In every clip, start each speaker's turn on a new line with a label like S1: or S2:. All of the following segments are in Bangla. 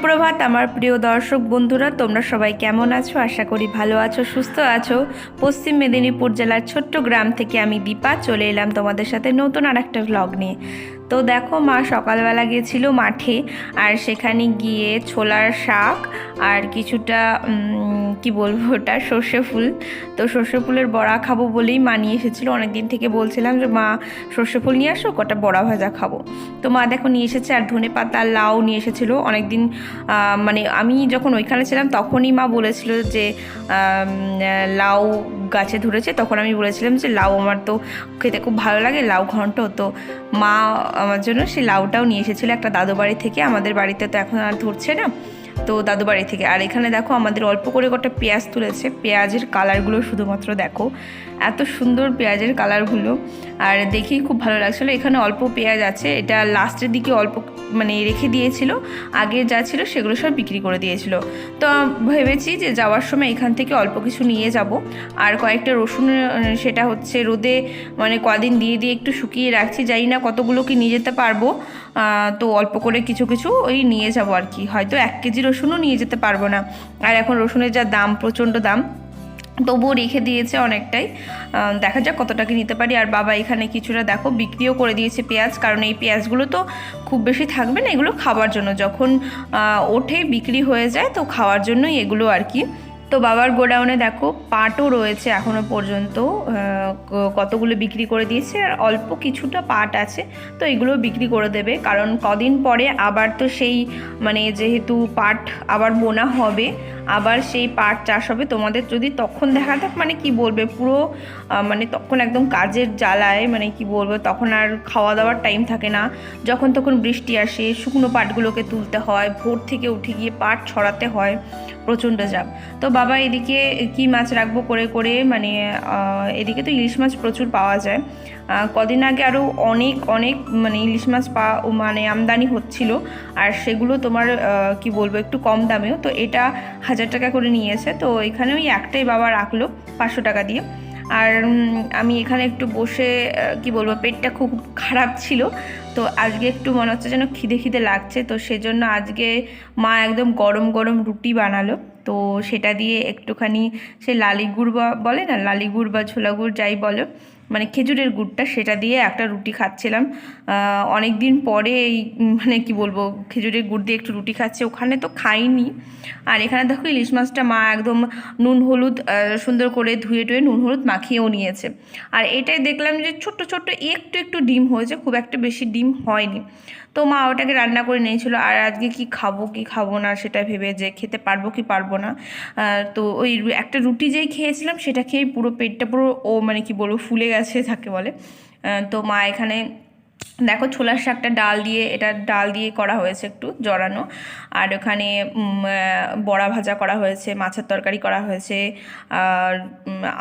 S1: সুপ্রভাত, আমার প্রিয় দর্শক বন্ধুরা, তোমরা সবাই কেমন আছো? আশা করি ভালো আছো, সুস্থ আছো। পশ্চিম মেদিনীপুর জেলার ছোট্ট গ্রাম থেকে আমি দীপা, চলে এলাম তোমাদের সাথে নতুন আর একটা ভ্লগ নিয়ে। তো দেখো, মা সকালবেলা গিয়েছিল মাঠে, আর সেখানে গিয়ে ছোলার শাক আর কিছুটা কি বলব, ওটা সর্ষে ফুল। তো সর্ষে ফুলের বড়া খাব বলেই মা নিয়ে এসেছিল। দিন থেকে বলছিলাম যে, মা, সর্ষে ফুল নিয়ে আসো, কটা বড়া ভাজা খাব। তো মা দেখো নিয়ে এসেছে, আর ধনে পাতা, লাউ নিয়ে এসেছিল। অনেকদিন মানে আমি যখন ওইখানে ছিলাম, তখনই মা বলেছিল যে লাউ গাছে ধরেছে। তখন আমি বলেছিলাম যে, লাউ আমার তো খেতে খুব ভালো লাগে, লাউ ঘন্ট। তো মা আমার জন্য সেই লাউটাও নিয়ে এসেছিল। একটা দাদু বাড়ি থেকে। আমাদের বাড়িতে তো এখন আর ধরছে না। তো দাদু বাড়ি থেকে। আর এখানে দেখো আমাদের অল্প করে কটা পেঁয়াজ তুলেছে। পেঁয়াজের কালারগুলো শুধুমাত্র দেখো। এত সুন্দর পেঁয়াজের কালারগুলো, আর দেখেই খুব ভালো লাগছিল। এখানে অল্প পেঁয়াজ আছে, এটা লাস্টের দিকে অল্প মানে রেখে দিয়েছিল, আগে যা ছিল সেগুলো সব বিক্রি করে দিয়েছিল। তো ভেবেছি যে যাওয়ার সময় এখান থেকে অল্প কিছু নিয়ে যাব, আর কয়েকটা রসুন সেটা হচ্ছে রোদে মানে কদিন দিয়ে দিয়ে একটু শুকিয়ে রাখছি, জানি না কতগুলো কি নিয়ে যেতে পারব। তো অল্প করে কিছু কিছু ওই নিয়ে যাব আর কি, হয়তো এক কেজি রসুনও নিয়ে যেতে পারব না। আর এখন রসুনের যা দাম, প্রচণ্ড দাম তবুও রেখে দিয়েছে অনেকটাই। দেখা যাক কতটা কি নিতে পারি। আর বাবা এখানে কিছুটা দেখো বিক্রিও করে দিয়েছে পেঁয়াজ, কারণ এই পেঁয়াজগুলো তো খুব বেশি থাকবে না এগুলো খাওয়ার জন্য। যখন ওঠে, বিক্রি হয়ে যায়, তো খাওয়ার জন্যই এগুলো আর কি। তো বাবার গোডাউনে দেখো পাটও রয়েছে এখনও পর্যন্ত কতগুলো বিক্রি করে দিয়েছে। আর অল্প কিছুটা পাট আছে, তো এগুলো বিক্রি করে দেবে। কারণ কদিন পরে আবার তো সেই মানে যেহেতু পাট আবার বোনা হবে আবার সেই পাট চাষ হবে। তোমাদের যদি তখন দেখা যাক মানে কি বলবে? পুরো মানে তখন একদম কাজের জ্বালায় মানে কি বলব? তখন আর খাওয়া দাওয়ার টাইম থাকে না। যখন তখন বৃষ্টি আসে, শুকনো পাটগুলোকে তুলতে হয়, ভোর থেকে উঠে গিয়ে পাট ছড়াতে হয়, প্রচণ্ড চাপ তো বাবা, এদিকে কি মাছ রাখব করে করে মানে এদিকে তো ইলিশ মাছ প্রচুর পাওয়া যায়। কদিন আগে আরও অনেক অনেক মানে ইলিশ মাছ পা মানে আমদানি হচ্ছিল। আর সেগুলো তোমার কি বলব, একটু কম দামেও। তো এটা হাজার টাকা করে নিয়েছে। তো এখানে ওই একটাই বাবা রাখল পাঁচশো টাকা দিয়ে। আর আমি এখানে একটু বসে কি বলব, পেটটা খুব খারাপ ছিল। তো আজকে একটু মনে হচ্ছে যেন খিদে খিদে লাগছে। তো সেজন্য আজকে মা একদম গরম গরম রুটি বানালো। তো সেটা দিয়ে একটুখানি সে লালি গুড় বলে না? লালি গুড় বা ছোলা গুড় যাই বলো। মানে খেজুরের গুড়টা সেটা দিয়ে একটা রুটি খাচ্ছিলাম। অনেক দিন পরে এই মানে কি বলব, খেজুরের গুড় দিয়ে একটু রুটি খাচ্ছে। ওখানে তো খাইনি। আর এখানে দেখো ইলিশ মাছটা মা একদম নুন, হলুদ সুন্দর করে ধুয়ে টুয়ে নুন, হলুদ মাখিয়েও নিয়েছে। আর এটাই দেখলাম যে ছোট্ট ছোট্ট একটু একটু ডিম হয়েছে, খুব একটা বেশি ডিম হয়নি। তো মা ওটাকে রান্না করে নিয়েছিল। আর আজকে কি খাব কি খাব না সেটা ভেবে যে খেতে পারব কি পারব না। তো ওই একটা রুটি যেই খেয়েছিলাম, সেটা খেয়ে পুরো পেটটা পুরো ও মানে কি বলব, ফুলে গেছে। যাকে বলে। তো মা এখানে, দেখো ছোলার শাকটা ডাল দিয়ে, এটা ডাল দিয়ে করা হয়েছে একটু জড়ানো। আর ওখানে বড়া ভাজা করা হয়েছে, মাছের তরকারি করা হয়েছে, আর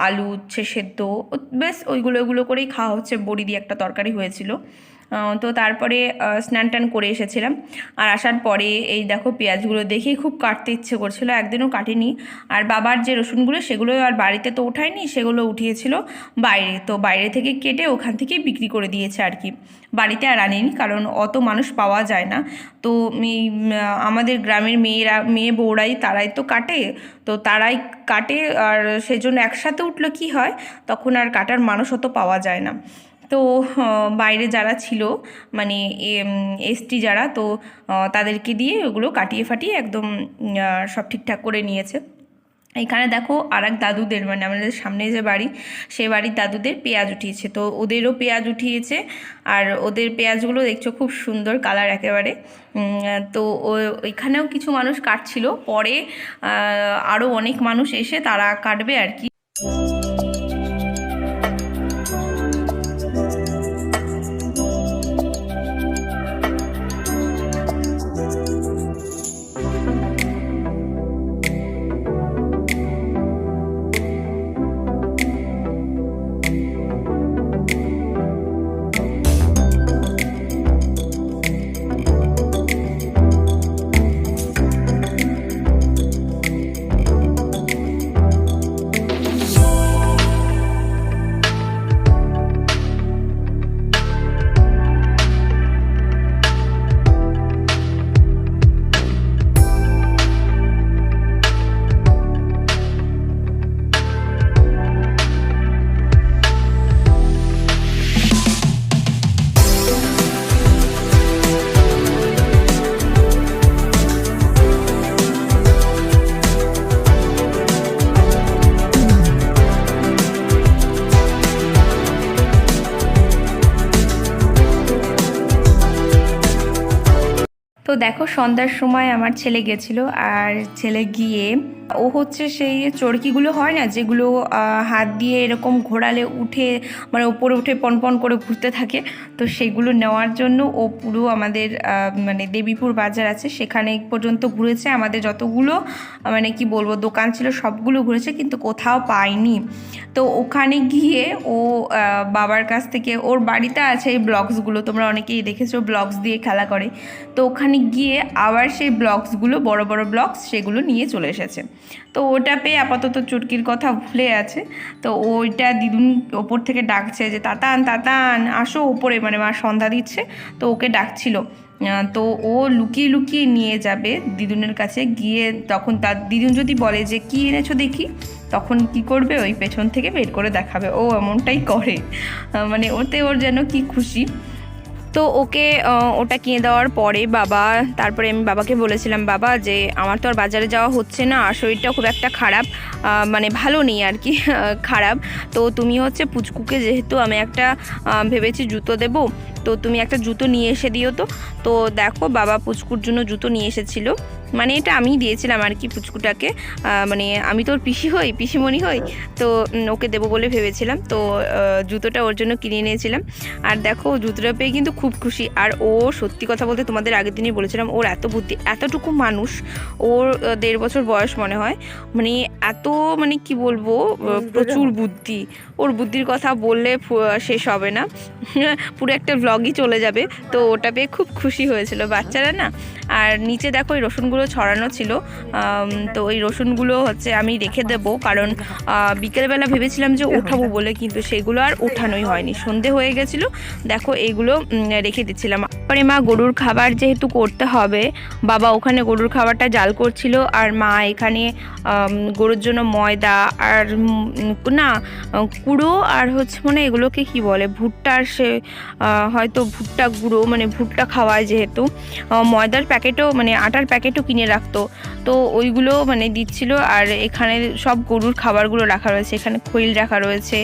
S1: আলু হচ্ছে সেদ্ধ। বেশ, ওইগুলো ওইগুলো করেই খাওয়া হচ্ছে। বড়ি দিয়ে একটা তরকারি হয়েছিল। তো তারপরে স্নান টান করে এসেছিলাম। আর আসার পরে এই দেখো পেঁয়াজগুলো দেখেই খুব কাটতে ইচ্ছে করছিল, একদিনও কাটিনি। আর বাবার যে রসুনগুলো, সেগুলো আর বাড়িতে তো ওঠায়নি সেগুলো উঠিয়েছিল বাইরে। তো বাইরে থেকে কেটে ওখান থেকেই বিক্রি করে দিয়েছে আর কি। বাড়িতে আর আনেনি, কারণ অত মানুষ পাওয়া যায় না। তো আমাদের গ্রামের মেয়েরা, মেয়ে বউরাই তারাই তো কাটে। তো তারাই কাটে, আর সেজন্য একসাথে উঠলে কি হয়? তখন আর কাটার মানুষ অত পাওয়া যায় না। তো বাইরে যারা ছিল মানে এসটি যারা, তো তাদেরকে দিয়ে ওগুলো কাটিয়ে ফাটিয়ে একদম সব ঠিকঠাক করে নিয়েছে। এখানে দেখো আর এক দাদুদের মানে আমাদের সামনে যে বাড়ি, সে বাড়ির দাদুদের পেঁয়াজ উঠিয়েছে। তো ওদেরও পেঁয়াজ উঠিয়েছে, আর ওদের পেঁয়াজগুলো দেখছ খুব সুন্দর কালার একেবারে। তো ওইখানেও কিছু মানুষ কাটছিল। পরে আরও অনেক মানুষ এসে তারা কাটবে আর কি। তো দেখো, সন্ধ্যার সময় আমার ছেলে গেছিল আর ছেলে গিয়ে ও হচ্ছে সেই চরকিগুলো হয় না, যেগুলো হাত দিয়ে এরকম ঘোরালে উঠে মানে ওপরে উঠে পনপন করে ঘুরতে থাকে, তো সেগুলো নেওয়ার জন্য ও পুরো আমাদের মানে দেবীপুর বাজার আছে, সেখানে পর্যন্ত ঘুরেছে। আমাদের যতগুলো মানে কি বলব, দোকান ছিল সবগুলো ঘুরেছে, কিন্তু কোথাও পায়নি। তো ওখানে গিয়ে ও বাবার কাছ থেকে, ওর বাড়িতে আছে এই ব্লগসগুলো, তোমরা অনেকেই দেখেছ, ব্লগস দিয়ে খেলা করে। তো ওখানে গিয়ে আবার সেই ব্লগসগুলো, বড় বড় ব্লগস সেগুলো নিয়ে চলে এসেছে। তো ওটা পেয়ে আপাতত চুটকির কথা ভুলে আছে। তো ওইটা দিদুন ওপর থেকে ডাকছে যে, তাতান তাতান, আসো ওপরে। মানে মা সন্ধ্যা দিচ্ছে, তো ওকে ডাকছিল। তো ও লুকিয়ে লুকিয়ে নিয়ে যাবে দিদুনের কাছে। গিয়ে তখন তার, দিদুন যদি বলে যে, কী এনেছো দেখি? তখন কি করবে? ওই পেছন থেকে বের করে দেখাবে। ও এমনটাই করে। মানে ওতে ওর যেন কি খুশি। তো ওকে ওটা কিনে দেওয়ার পরে বাবা, তারপরে আমি বাবাকে বলেছিলাম, বাবা, যে আমার তো আর বাজারে যাওয়া হচ্ছে না, আর শরীরটা খুব একটা খারাপ মানে ভালো নেই আর কি, খারাপ। তো তুমি হচ্ছে পুচকুকে যেহেতু আমি একটা ভেবেছি জুতো দেব তো তুমি একটা জুতো নিয়ে এসে দিও তো। তো দেখো বাবা পুচকুর জন্য জুতো নিয়ে এসেছিল। মানে এটা আমি দিয়েছিলাম আর কি পুচকুটাকে। মানে আমি তো ওর পিসি হই পিসিমণি হই তো ওকে দেবো বলে ভেবেছিলাম। তো জুতোটা ওর জন্য কিনে নিয়েছিলাম আর দেখো জুতোটা পেয়ে কিন্তু খুব খুশি। আর ও সত্যি কথা বলতে তোমাদের আগের দিনই বলেছিলাম ওর এত বুদ্ধি এতটুকু মানুষ ওর দেড় বছর বয়স মনে হয় মানে এত মানে কি বলব প্রচুর বুদ্ধি। ওর বুদ্ধির কথা বললে শেষ হবে না। পুরো একটা ব্লগই চলে যাবে। তো ওটা পেয়ে খুব খুশি হয়েছিল বাচ্চারা না। আর নিচে দেখো ওই রসুনগুলো ছড়ানো ছিল। তো ওই রসুনগুলো হচ্ছে আমি রেখে দেবো। কারণ বিকেলবেলা ভেবেছিলাম যে ওঠাবো বলে, কিন্তু সেগুলো আর ওঠানোই হয়নি। সন্ধে হয়ে গেছিল। দেখো এইগুলো রেখে দিচ্ছিলাম। পরে মা গরুর খাবার যেহেতু করতে হবে, বাবা ওখানে গরুর খাবারটা জাল করছিল। আর মা এখানে গরুর জন্য ময়দা আর না কুড়ো আর হচ্ছে মানে এগুলোকে কি বলে ভুট্টার সে হয়তো ভুট্টা গুঁড়ো মানে ভুট্টা খাওয়ায় যেহেতু। ময়দার প্যাকেটও মানে আটার প্যাকেটও কিনে রাখতো। তো ওইগুলো মানে দিচ্ছিল আর এখানে সব গরুর খাবারগুলো রাখা রয়েছে। এখানে খৈল রাখা রয়েছে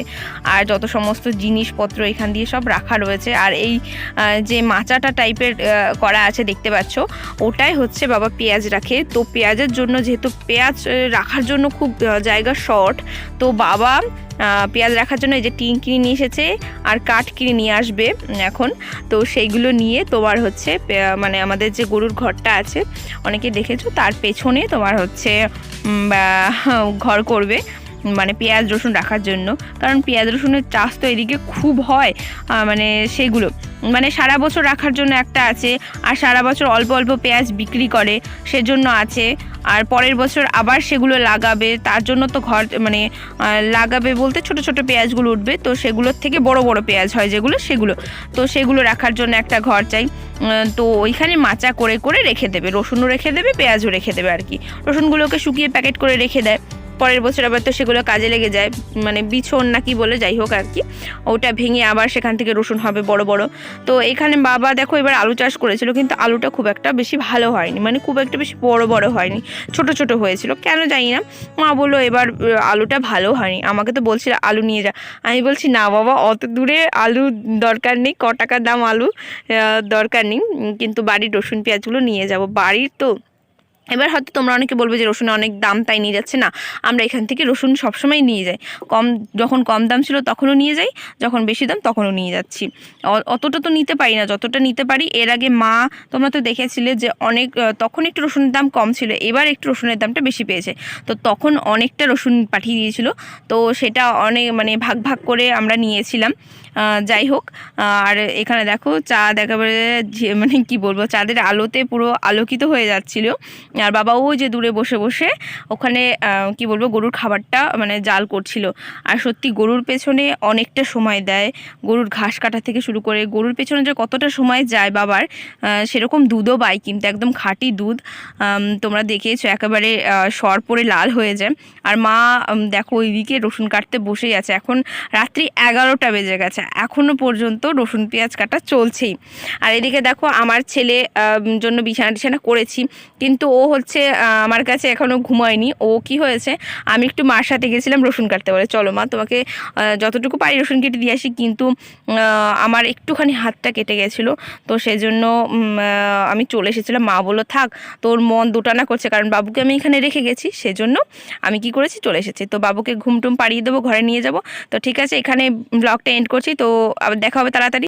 S1: আর যত সমস্ত জিনিসপত্র এখান দিয়ে সব রাখা রয়েছে। আর এই যে মাচাটা টাইপের করা আছে দেখতে পাচ্ছ, ওটাই হচ্ছে বাবা পেঁয়াজ রাখে। তো পেঁয়াজের জন্য যেহেতু পেঁয়াজ রাখার জন্য খুব জায়গা শর্ট, তো বাবা পেঁয়াজ রাখার জন্য এই যে টিন কিনে নিয়ে এসেছে আর কাঠ কিনে নিয়ে আসবে এখন। তো সেইগুলো নিয়ে তোমার হচ্ছে মানে আমাদের যে গরুর ঘরটা আছে, অনেকে দেখেছ, তার পেছনে তোমার হচ্ছে ঘর করবে। মানে পেঁয়াজ, রসুন রাখার জন্য। কারণ পেঁয়াজ, রসুনের চাষ তো এদিকে খুব হয় মানে সেগুলো। মানে সারা বছর রাখার জন্য একটা আছে, আর সারা বছর অল্প অল্প পেঁয়াজ বিক্রি করে, সেজন্য আছে। আর পরের বছর আবার সেগুলো লাগাবে, তার জন্য তো ঘর মানে লাগাবে বলতে ছোট ছোট পেঁয়াজগুলো উঠবে, তো সেগুলোর থেকে বড় বড় পেঁয়াজ হয় যেগুলো, সেগুলো। তো সেগুলো রাখার জন্য একটা ঘর চাই। তো ওইখানে মাচা করে করে রেখে দেবে, রসুনও রেখে দেবে, পেঁয়াজও রেখে দেবে আর কি। রসুনগুলোকে শুকিয়ে প্যাকেট করে রেখে দেয়। পরের বছর আবার তো সেগুলো কাজে লেগে যায় মানে বিছন নাকি বলে, যাই হোক আর কি। ওটা ভেঙে আবার সেখান থেকে রসুন হবে বড় বড়। তো এখানে বাবা দেখো এবার আলু চাষ করেছিল, কিন্তু আলুটা খুব একটা বেশি ভালো হয়নি মানে খুব একটা বেশি বড় বড় হয়নি, ছোট ছোট হয়েছিল, কেন জানি না। মা বলল এবার আলুটা ভালো হয়নি, আমাকে তো বলছিল আলু নিয়ে যা। আমি বলছি, না বাবা, অত দূরে আলু দরকার নেই, ক টাকার দাম আলু দরকার নেই, কিন্তু বাড়ির রসুন, পেঁয়াজগুলো নিয়ে যাব। বাড়ির তো এবার হয়তো তোমরা অনেকে বলবে যে রসুনে অনেক দাম তাই নিয়ে যাচ্ছে। না, আমরা এখান থেকে রসুন সবসময় নিয়ে যাই। কম, যখন কম দাম ছিল তখনও নিয়ে যাই, যখন বেশি দাম তখনও নিয়ে যাচ্ছি। অতটা তো নিতে পারি না, যতটা নিতে পারি। এর আগে মা, তোমরা তো দেখেছিলে যে অনেক তখন একটু রসুনের দাম কম ছিল, এবার একটু রসুনের দামটা বেশি পেয়েছে। তো তখন অনেকটা রসুন পাঠিয়ে দিয়েছিল। তো সেটা অনেক মানে ভাগ ভাগ করে আমরা নিয়েছিলাম। যাই হোক আর এখানে দেখো চাঁদ একেবারে মানে কি বলব, চাঁদের আলোতে পুরো আলোকিত হয়ে যাচ্ছিল। আর বাবাও যে দূরে বসে বসে ওখানে কি বলব, গরুর খাবারটা মানে জাল করছিল। আর সত্যি গরুর পেছনে অনেকটা সময় দেয়। গরুর ঘাস কাটা থেকে শুরু করে গরুর পেছনে যে কতটা সময় যায় বাবার সেরকম দুধও পাই কিন্তু একদম খাঁটি দুধ। তোমরা দেখেছ একেবারে সর পরে লাল হয়ে যায়। আর মা দেখো ওইদিকে রসুন কাটতে বসেই আছে। এখন রাত্রি এগারোটা বেজে গেছে। এখনও পর্যন্ত রসুন পেঁয়াজ কাটা চলছেই। আর এদিকে দেখো আমার ছেলে জন্য বিছানা টিছানা করেছি, কিন্তু ও হচ্ছে আমার কাছে এখনও ঘুমায়নি। ও কি হয়েছে, আমি একটু মার সাথে গেছিলাম রসুন কাটতে। বলে, চলো মা, তোমাকে যতটুকু পারি রসুন কেটে দিয়ে আসি। কিন্তু আমার একটুখানি হাতটা কেটে গেছিল, তো সেজন্য আমি চলে এসেছিলাম। মা বলল, থাক, তোর মন দুটানা করছে, কারণ বাবুকে আমি এখানে রেখে গেছি, সেজন্য আমি কি করেছি, চলে এসেছি। তো বাবুকে ঘুমটুম পাড়িয়ে দেবো, ঘরে নিয়ে যাব। তো ঠিক আছে, এখানে ব্লগটা এন্ড করছি। তো আবার দেখা হবে তাড়াতাড়ি